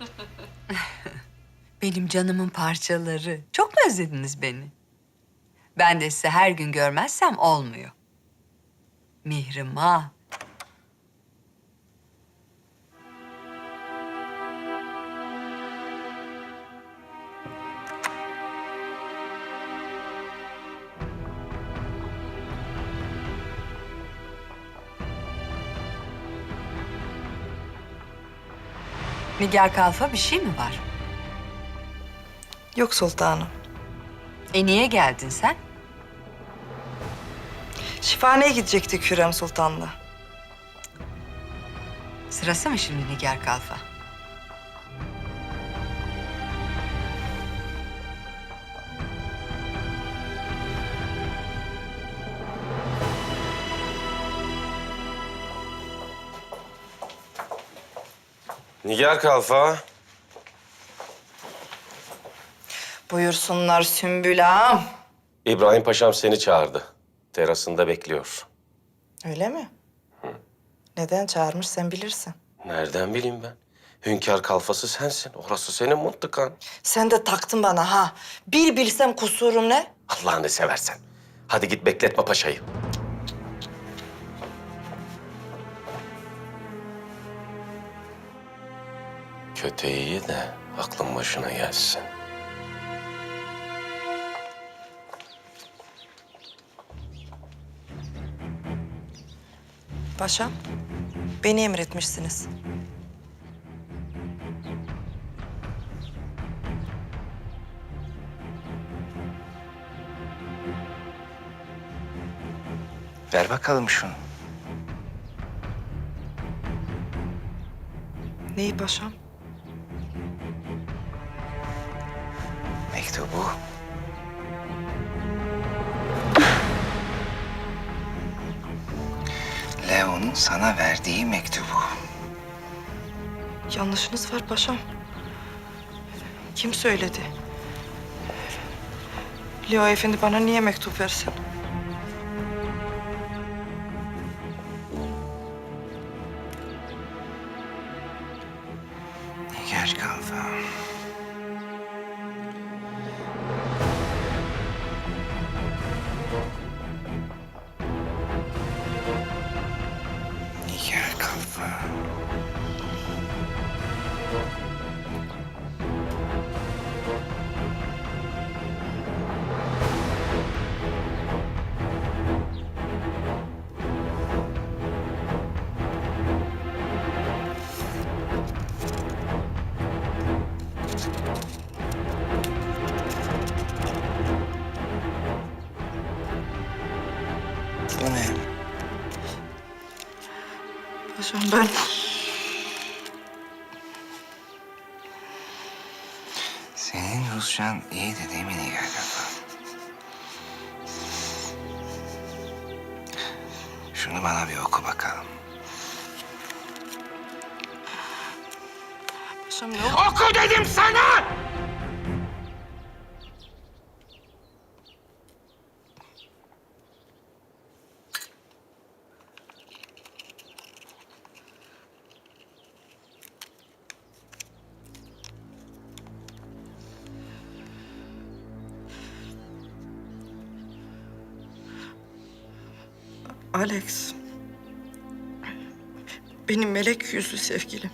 Benim canımın parçaları. Çok mu özlediniz beni? Ben de sizi her gün görmezsem olmuyor. Mihrimah. Nigar Kalfa bir şey mi var? Yok sultanım. E niye geldin sen? Şifaneye gidecektik Hürrem Sultan'la. Sırası mı şimdi Nigar Kalfa? Nigar Kalfa. Buyursunlar Sümbül ağam. İbrahim Paşam seni çağırdı. Terasında bekliyor. Öyle mi? Neden çağırmış sen bilirsin. Nereden bileyim ben? Hünkâr kalfası sensin. Orası senin mıntıkan. Sen de taktın bana ha. Bir bilsem kusurum ne? Allah'ını seversen. Hadi git bekletme paşayı. Köteği de aklın başına gelsin. Paşam, beni emretmişsiniz. Ver bakalım şunu. Neyi paşam? Mektubu. Leo'nun sana verdiği mektubu. Yanlışınız var paşam. Kim söyledi? Leo Efendi bana niye mektup versin? Nigar Kalfa. Nigar Kalfa. Paşam ben... Senin Rusçan iyi de mi Nigar Kalfa? Şunu bana bir oku bakalım. Ne Oku dedim sana! Alex. Benim melek yüzlü sevgilim.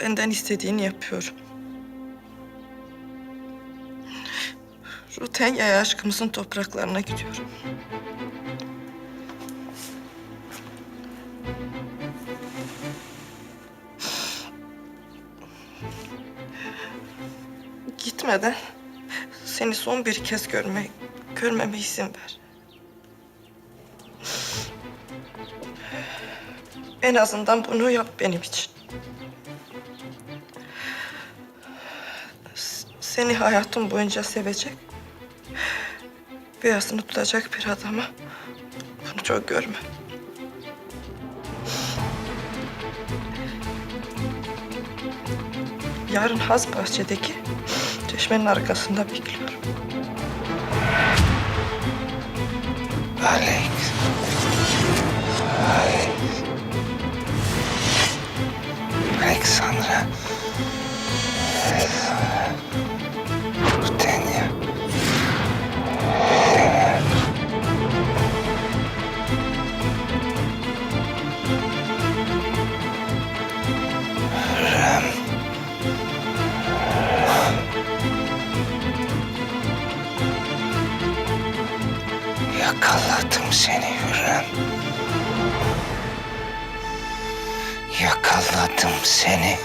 Benden istediğini yapıyorum. Rutenya'ya aşkımızın topraklarına gidiyorum. Gitmeden seni son bir kez görme, görmeme izin ver. En azından bunu yap benim için. Seni hayatım boyunca sevecek ve yasını tutacak bir adama bunu çok görme. Yarın Haz Bahçe'deki çeşmenin arkasında bekliyorum. Alex. Alex. Alexandra. Yakaladım seni Hürrem. Yakaladım seni.